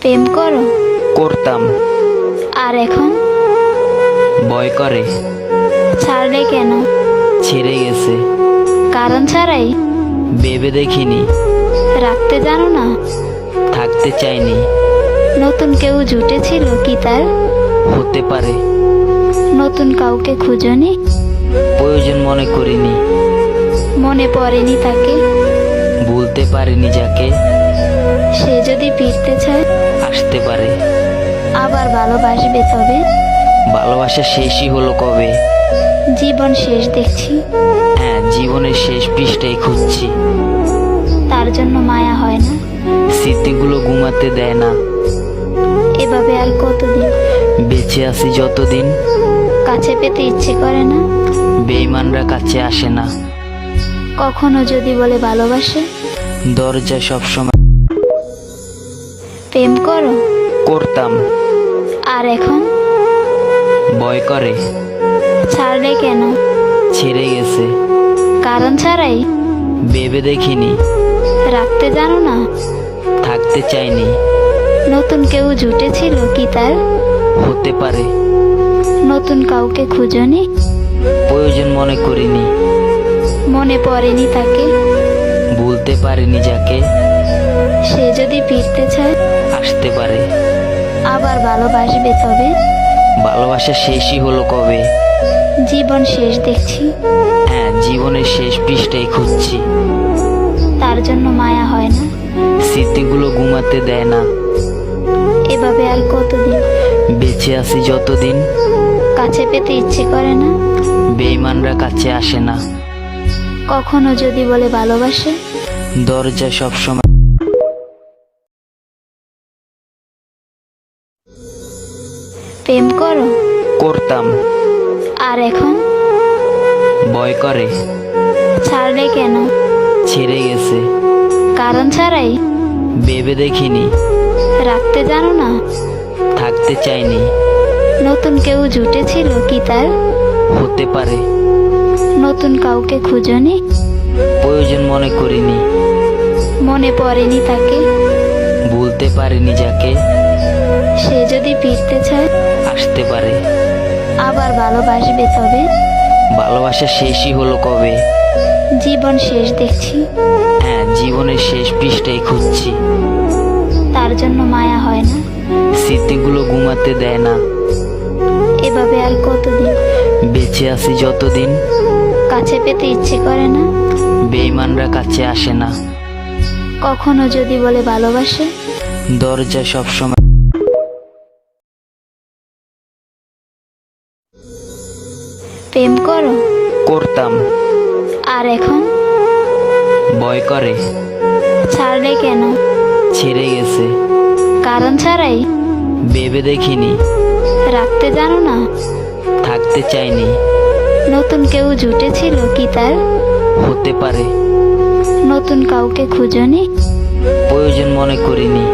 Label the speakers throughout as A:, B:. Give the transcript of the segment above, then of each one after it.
A: প্রেম করো?
B: করতাম।
A: আর এখন?
B: ভয় করে।
A: ছাড়লে কেন?
B: ছেড়ে গেছে।
A: কারণ ছাড়াই?
B: ভেবে দেখিনি।
A: রাখতে জানো না?
B: থাকতে চাইনি।
A: নতুন কেউ জুটেছিল কি তার?
B: হতে পারে।
A: নতুন কাউকে খুঁজনি
B: প্রয়োজন মনে করিনি।
A: মনে পড়েনি তাকে?
B: বলতে পারিনি যাকে।
A: সে যদি ফিরতে চায়
B: আসতে পারে।
A: আবার ভালোবাসবে তবে?
B: ভালোবাসা শেষই হলো কবে?
A: জীবন শেষ দেখছি।
B: হ্যাঁ জীবনের শেষ পৃষ্ঠাই খুঁজছি।
A: তার জন্য মায়া হয় না।
B: স্মৃতিগুলো ঘুমাতে দেয় না।
A: এভাবে আর কতদিন?
B: বেঁচে আছি যতদিন।
A: কাছে পেতে ইচ্ছে করে না।
B: বেইমানরা কাছে আসে না।
A: কখনো যদি বলে ভালোবাসে?
B: দরজা সবসময়
A: প্রেম করো?
B: করতাম।
A: আর এখন?
B: ভয় করে।
A: ছাড়লে কেন?
B: ছেড়ে গেছে।
A: কারণ ছাড়াই?
B: ভেবে দেখিনি।
A: রাখতে জানো না?
B: থাকতে চাইনি।
A: নতুন কেউ জুটেছিল কি তার?
B: হতে পারে।
A: নতুন কাউকে খুঁজনি
B: প্রয়োজন মনে করিনি।
A: মনে পড়েনি তাকে?
B: বলতে পারিনি যাকে।
A: সে যদি ফিরতে চায়?
B: আসতে পারে।
A: আবার ভালোবাসবে তবে?
B: ভালোবাসা শেষই হলো কবে?
A: জীবন শেষ দেখছি।
B: হ্যাঁ জীবনের শেষ পৃষ্ঠাই খুঁজছি।
A: তার জন্য মায়া হয় না।
B: স্মৃতিগুলো ঘুমাতে দেয় না।
A: এভাবে আর কতদিন?
B: বেঁচে আছি যতদিন।
A: কাছে পেতে ইচ্ছে করে না।
B: বেইমানরা কাছে আসে না।
A: কখনো যদি বলে ভালোবাসে?
B: দরজা সবসময়
A: প্রেম করো?
B: করতাম।
A: আর এখন?
B: ভয় করে।
A: ছাড়লে কেন?
B: ছেড়ে গেছে।
A: কারণ ছাড়াই?
B: ভেবে দেখিনি।
A: রাখতে জানো না?
B: থাকতে চাইনি।
A: নতুন কেউ জুটেছিল কি তার?
B: হতে পারে।
A: নতুন কাউকে খুঁজনি
B: প্রয়োজন মনে করিনি।
A: মনে পড়েনি তাকে?
B: ভুলতে পারিনি যাকে।
A: সে যদি ফিরতে চায়
B: আসতে পারে।
A: আবার ভালোবাসবে তবে?
B: ভালোবাসা শেষই হলো কবে?
A: জীবন শেষ দেখছি।
B: হ্যাঁ জীবনের শেষ পৃষ্ঠায় খুঁজছি।
A: তার জন্য মায়া হয় না।
B: স্মৃতিগুলো ঘুমাতে দেয় না।
A: এভাবে আর কতদিন?
B: বেঁচে আছি যতদিন।
A: কাছে পেতে ইচ্ছে করে না।
B: বেইমানরা কাছে আসে না।
A: কখনো যদি বলে ভালোবাসে?
B: দরজা সবসময়
A: প্রেম করো।
B: করতাম।
A: আর এখন?
B: ভয় করে।
A: ছাড়লে কেন?
B: ছেড়ে গেছে।
A: কারণ ছাড়াই?
B: ভেবে দেখিনি।
A: রাখতে জানো না?
B: থাকতে চাইনি।
A: নতুন কেউ জুটেছিল কি তার?
B: হতে পারে।
A: নতুন কাউকে খুঁজনি
B: প্রয়োজন মনে করিনি।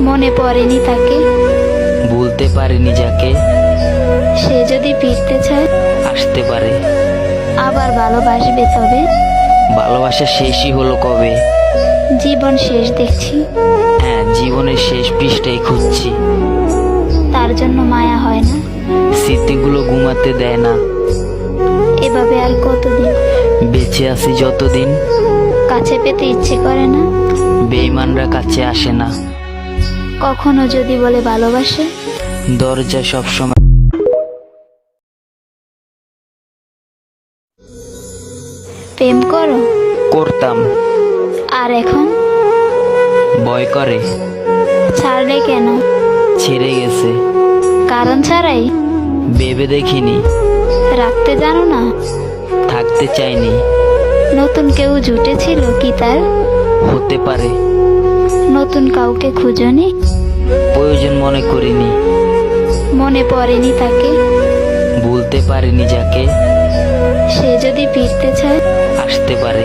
A: মনে পড়েনি তাকে?
B: বলতে পারিনি যাকে।
A: সে যদি ফিরতে চায়? আবার ভালোবাসবে তবে?
B: ভালোবাসা শেষই হলো কবে?
A: জীবন শেষ দেখছি।
B: হ্যাঁ জীবনের শেষ পৃষ্ঠায় খুঁজছি।
A: তার জন্য মায়া হয় না?
B: স্মৃতিগুলো ঘুমাতে দেয় না।
A: এভাবে আর কতদিন?
B: বেঁচে আছি যতদিন।
A: কাছে পেতে ইচ্ছে করে না?
B: বেইমানরা কাছে আসে না।
A: কখনো যদি বলে ভালোবাসে?
B: দরজা সবসময়
A: প্রেম করো?
B: করতাম।
A: আর এখন?
B: ভয় করে।
A: ছাড়লে কেন?
B: ছেড়ে গেছে।
A: কারণ ছাড়াই?
B: ভেবে দেখিনি।
A: রাখতে জানো না?
B: থাকতে চাইনি।
A: নতুন কেউ জুটেছিল কি তার?
B: হতে পারে।
A: নতুন কাউকে খুঁজনি?
B: প্রয়োজন মনে করিনি।
A: মনে পড়েনি তাকে?
B: ভুলতে পারিনি যাকে।
A: সে যদি ফিরতে চায়
B: আসতে পারে।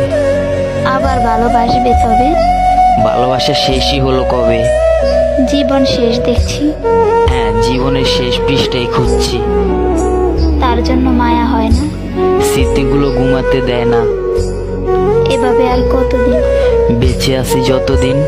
A: আবার ভালোবাসবে তবে?
B: ভালোবাসা শেষই হলো কবে?
A: জীবন শেষ দেখছি।
B: হ্যাঁ জীবনের শেষ পৃষ্ঠায় খুঁজছি।
A: তার জন্য মায়া হয় না।
B: স্মৃতিগুলো ঘুমাতে দেয় না।
A: এভাবে আর কতদিন?
B: বেঁচে আছি যতদিন।